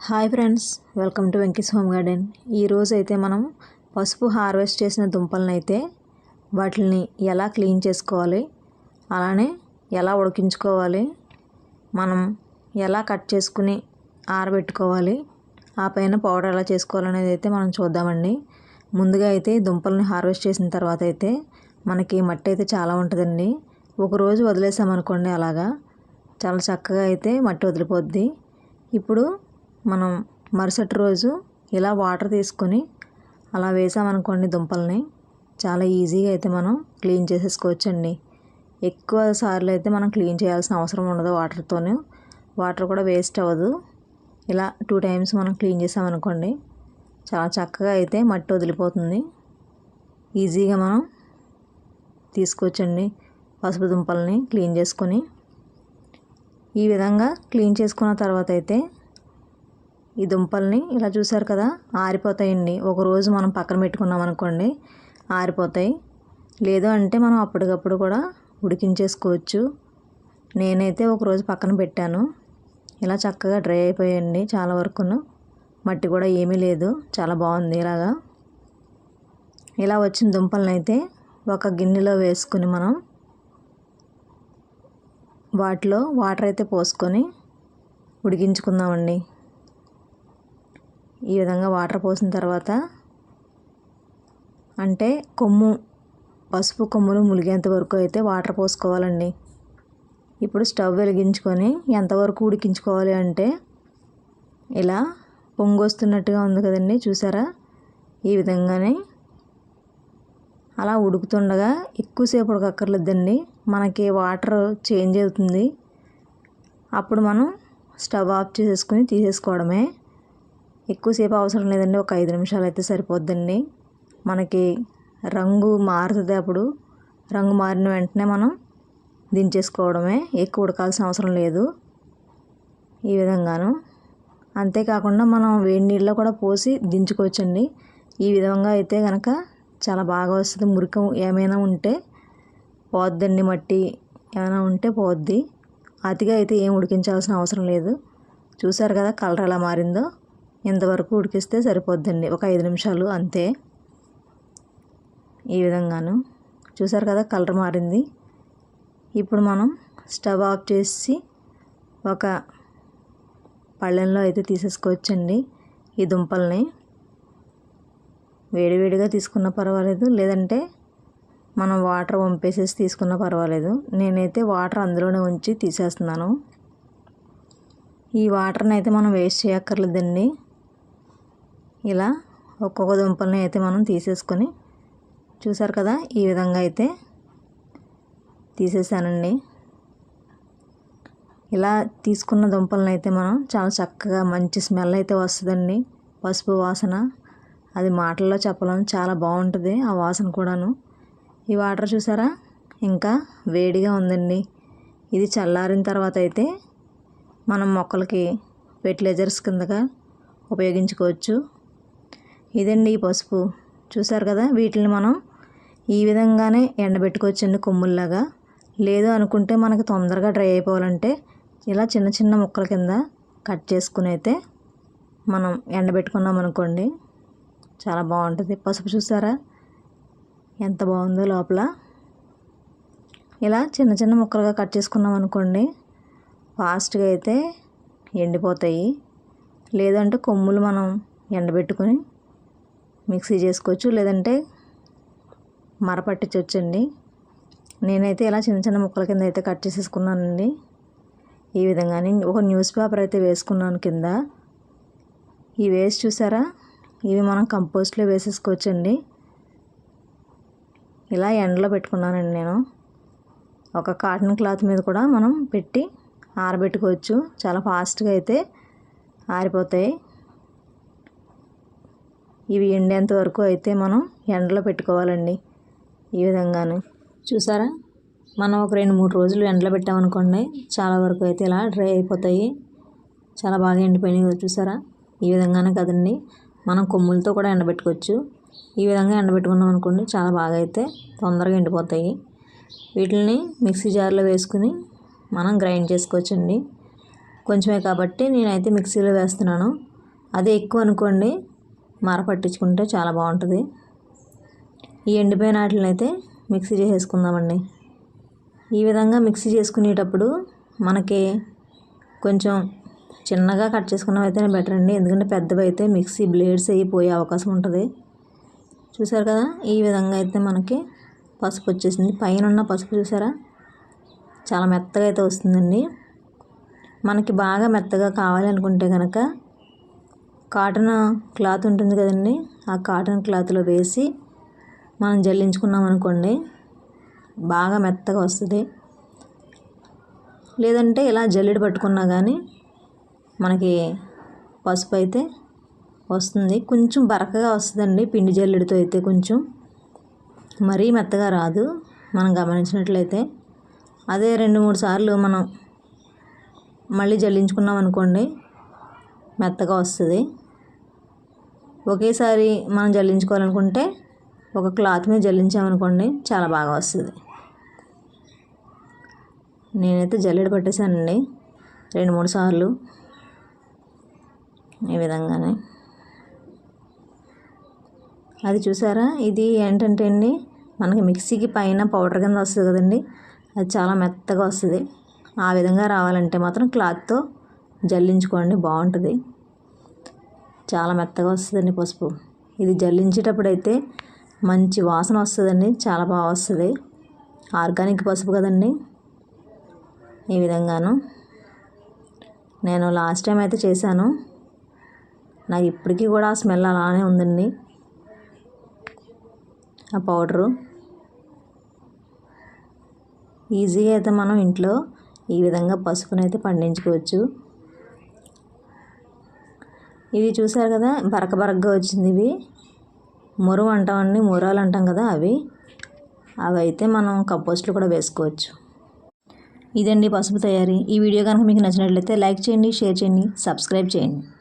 Hi friends welcome to Venky's home garden. ఈరోజు అయితే మనం పసుపు హార్వెస్ట్ చేసిన దుంపలను అయితే వాటిని ఎలా క్లీన్ చేసుకోవాలి అలానే ఎలా ఉడికించుకోవాలి మనం ఎలా కట్ చేసుకుని ఆరబెట్టుకోవాలి ఆ పైన పౌడర్ ఎలా చేసుకోవాలనేది అయితే మనం చూద్దామండి. ముందుగా అయితే దుంపల్ని హార్వెస్ట్ చేసిన తర్వాత అయితే మనకి మట్టి అయితే చాలా ఉంటుందండి. ఒకరోజు వదిలేసామనుకోండి అలాగా చాలా చక్కగా అయితే మట్టి వదిలిపోద్ది. ఇప్పుడు మనం మరుసటి రోజు ఇలా వాటర్ తీసుకొని అలా వేసామనుకోండి దుంపల్ని చాలా ఈజీగా అయితే మనం క్లీన్ చేసేసుకోవచ్చండి. ఎక్కువ సార్లు అయితే మనం క్లీన్ చేయాల్సిన అవసరం ఉండదు వాటర్తోనే. వాటర్ కూడా వేస్ట్ అవ్వదు. ఇలా టూ టైమ్స్ మనం క్లీన్ చేసామనుకోండి చాలా చక్కగా అయితే మట్టి వదిలిపోతుంది. ఈజీగా మనం తీసుకోవచ్చండి పసుపు దుంపల్ని క్లీన్ చేసుకొని. ఈ విధంగా క్లీన్ చేసుకున్న తర్వాత అయితే ఈ దుంపల్ని ఇలా చూసారు కదా ఆరిపోతాయండి. ఒక రోజు మనం పక్కన పెట్టుకున్నాం అనుకోండి ఆరిపోతాయి. లేదు అంటే మనం అప్పటికప్పుడు కూడా ఉడికించేసుకోవచ్చు. నేనైతే ఒక రోజు పక్కన పెట్టాను. ఇలా చక్కగా డ్రై అయిపోయాయండి చాలా వరకును. మట్టి కూడా ఏమీ లేదు. చాలా బాగుంది ఇలాగా. ఇలా వచ్చిన దుంపలను అయితే ఒక గిన్నెలో వేసుకుని మనం వాటిలో వాటర్ అయితే పోసుకొని ఉడికించుకుందామండి. ఈ విధంగా వాటర్ పోసిన తర్వాత అంటే కొమ్ము పసుపు కొమ్ములు ములిగేంత వరకు అయితే వాటర్ పోసుకోవాలండి. ఇప్పుడు స్టవ్ వెలిగించుకొని ఎంతవరకు ఉడికించుకోవాలి అంటే ఇలా పొంగు వస్తున్నట్టుగా ఉంది కదండి చూసారా? ఈ విధంగానే అలా ఉడుకుతుండగా ఎక్కువసేపు ఉడకక్కర్లేదండి మనకి వాటర్ చేంజ్ అవుతుంది. అప్పుడు మనం స్టవ్ ఆఫ్ చేసేసుకుని తీసేసుకోవడమే. ఎక్కువసేపు అవసరం లేదండి. ఒక ఐదు నిమిషాలు అయితే సరిపోద్దండి. మనకి రంగు మారుతుంది అప్పుడు. రంగు మారిన వెంటనే మనం దించేసుకోవడమే. ఎక్కువ ఉడకాల్సిన అవసరం లేదు. ఈ విధంగాను. అంతేకాకుండా మనం వేడి నీళ్ళలో కూడా పోసి దించుకోవచ్చండి. ఈ విధంగా అయితే కనుక చాలా బాగా వస్తుంది. మురికం ఏమైనా ఉంటే పోద్దండి. మట్టి ఏమైనా ఉంటే పోద్ది. అతిగా అయితే ఏం ఉడికించాల్సిన అవసరం లేదు. చూసారు కదా కలర్ ఎలా మారిందో? ఇంతవరకు ఉడికిస్తే సరిపోద్దండి. ఒక ఐదు నిమిషాలు అంతే. ఈ విధంగాను. చూసారు కదా కలర్ మారింది. ఇప్పుడు మనం స్టవ్ ఆఫ్ చేసి ఒక పళ్ళెంలో అయితే తీసేసుకోవచ్చండి. ఈ దుంపల్ని వేడివేడిగా తీసుకున్న పర్వాలేదు. లేదంటే మనం వాటర్ వంపేసేసి తీసుకున్న పర్వాలేదు. నేనైతే వాటర్ అందులోనే ఉంచి తీసేస్తున్నాను. ఈ వాటర్ని అయితే మనం వేస్ట్ చేయక్కర్లేదండి. ఇలా ఒక్కొక్క దుంపల్ని అయితే మనం తీసేసుకొని చూసారు కదా ఈ విధంగా అయితే తీసేసానండి. ఇలా తీసుకున్న దుంపలను అయితే మనం చాలా చక్కగా మంచి స్మెల్ అయితే వస్తుందండి. పసుపు వాసన అది మాటల్లో చెప్పలేం చాలా బాగుంటుంది ఆ వాసన కూడాను. ఈ వాటర్ చూసారా? ఇంకా వేడిగా ఉందండి. ఇది చల్లారిన తర్వాత అయితే మనం మొక్కలకి ఫెర్టిలైజర్స్ కిందగా ఉపయోగించుకోవచ్చు. ఇదండి ఈ పసుపు. చూసారు కదా వీటిని మనం ఈ విధంగానే ఎండబెట్టుకోవచ్చండి కొమ్ముల్లాగా. లేదు అనుకుంటే మనకి తొందరగా డ్రై అయిపోవాలంటే ఇలా చిన్న చిన్న ముక్కల కింద కట్ చేసుకుని అయితే మనం ఎండబెట్టుకున్నాం అనుకోండి చాలా బాగుంటుంది. పసుపు చూసారా? ఎంత బాగుందో లోపల. ఇలా చిన్న చిన్న ముక్కలుగా కట్ చేసుకున్నాం అనుకోండి ఫాస్ట్గా అయితే ఎండిపోతాయి. లేదంటే కొమ్ములు మనం ఎండబెట్టుకొని మిక్సీ చేసుకోవచ్చు లేదంటే మరపట్టించవచ్చండి నేనైతే ఇలా చిన్న చిన్న ముక్కల కింద అయితే కట్ చేసేసుకున్నానండి. ఈ విధంగానే ఒక న్యూస్ పేపర్ అయితే వేసుకున్నాను కింద. ఈ వేసి చూసారా? ఇవి మనం కంపోస్ట్లో వేసేసుకోవచ్చండి. ఇలా ఎండలో పెట్టుకున్నానండి నేను. ఒక కాటన్ క్లాత్ మీద కూడా మనం పెట్టి ఆరబెట్టుకోవచ్చు. చాలా ఫాస్ట్గా అయితే ఆరిపోతాయి. ఇవి ఎండేంత వరకు అయితే మనం ఎండలో పెట్టుకోవాలండి ఈ విధంగానే. చూసారా? మనం ఒక రెండు మూడు రోజులు ఎండలో పెట్టామనుకోండి చాలా వరకు అయితే ఇలా డ్రై అయిపోతాయి. చాలా బాగా ఎండిపోయినాయి చూసారా? ఈ విధంగానే కదండి. మనం కొమ్ములతో కూడా ఎండబెట్టుకోవచ్చు. ఈ విధంగా ఎండబెట్టుకున్నాం అనుకోండి చాలా బాగా అయితే తొందరగా ఎండిపోతాయి. వీటిని మిక్సీ జార్లో వేసుకుని మనం గ్రైండ్ చేసుకోవచ్చండి. కొంచెమే కాబట్టి నేనైతే మిక్సీలో వేస్తున్నాను. అదే ఎక్కువ అనుకోండి మర పట్టించుకుంటే చాలా బాగుంటుంది. ఈ ఎండిపోయిన వాటిని అయితే మిక్సీ చేసేసుకుందామండి. ఈ విధంగా మిక్సీ చేసుకునేటప్పుడు మనకి కొంచెం చిన్నగా కట్ చేసుకున్నవి బెటర్ అండి. ఎందుకంటే పెద్దవి అయితే మిక్సీ బ్లేడ్స్ అయిపోయే అవకాశం ఉంటుంది. చూసారు కదా? ఈ విధంగా అయితే మనకి పసుపు వచ్చేసింది. పైన ఉన్న పసుపు చూసారా? చాలా మెత్తగా అయితే వస్తుందండి. మనకి బాగా మెత్తగా కావాలి అనుకుంటే కనుక కాటన్ క్లాత్ ఉంటుంది కదండి ఆ కాటన్ క్లాత్లో వేసి మనం జల్లించుకున్నాం అనుకోండి బాగా మెత్తగా వస్తుంది. లేదంటే ఇలా జల్లెడ పట్టుకున్నా కానీ మనకి పసుపు అయితే వస్తుంది. కొంచెం బరకగా వస్తుందండి పిండి జల్లెడతో అయితే కొంచెం. మరీ మెత్తగా రాదు మనం గమనించినట్లయితే. అదే రెండు మూడు సార్లు మనం మళ్ళీ జల్లించుకున్నాం అనుకోండి మెత్తగా వస్తుంది. ఒకేసారి మనం జల్లించుకోవాలనుకుంటే ఒక క్లాత్ మీద జల్లించామనుకోండి చాలా బాగా వస్తుంది. నేనైతే జల్లెడ పట్టేశానండి రెండు మూడు సార్లు ఈ విధంగానే. అది చూసారా? ఇది ఏంటంటే అండి మనకి మిక్సీకి పైన పౌడర్ కింద వస్తుంది కదండి అది చాలా మెత్తగా వస్తుంది. ఆ విధంగా రావాలంటే మాత్రం క్లాత్తో జల్లించుకోండి బాగుంటుంది. చాలా మెత్తగా వస్తుందండి పసుపు. ఇది జల్లించేటప్పుడు అయితే మంచి వాసన వస్తుందండి చాలా బాగా వస్తుంది. ఆర్గానిక్ పసుపు కదండి. ఈ విధంగాను నేను లాస్ట్ టైం అయితే చేశాను. నాకు ఇప్పటికీ కూడా ఆ స్మెల్ అలానే ఉందండి. ఆ పౌడరు. ఈజీగా అయితే మనం ఇంట్లో ఈ విధంగా పసుపునైతే పండించుకోవచ్చు. ఇవి చూసారు కదా? బరక బరకగా వచ్చింది ఇవి. మురువు అంటామండి మురాలు అంటాం కదా అవి. అవి అయితే మనం కంపోస్ట్లు కూడా వేసుకోవచ్చు. ఇదండి పసుపు తయారీ. ఈ వీడియో కనుక మీకు నచ్చినట్లయితే లైక్ చేయండి షేర్ చేయండి సబ్స్క్రైబ్ చేయండి.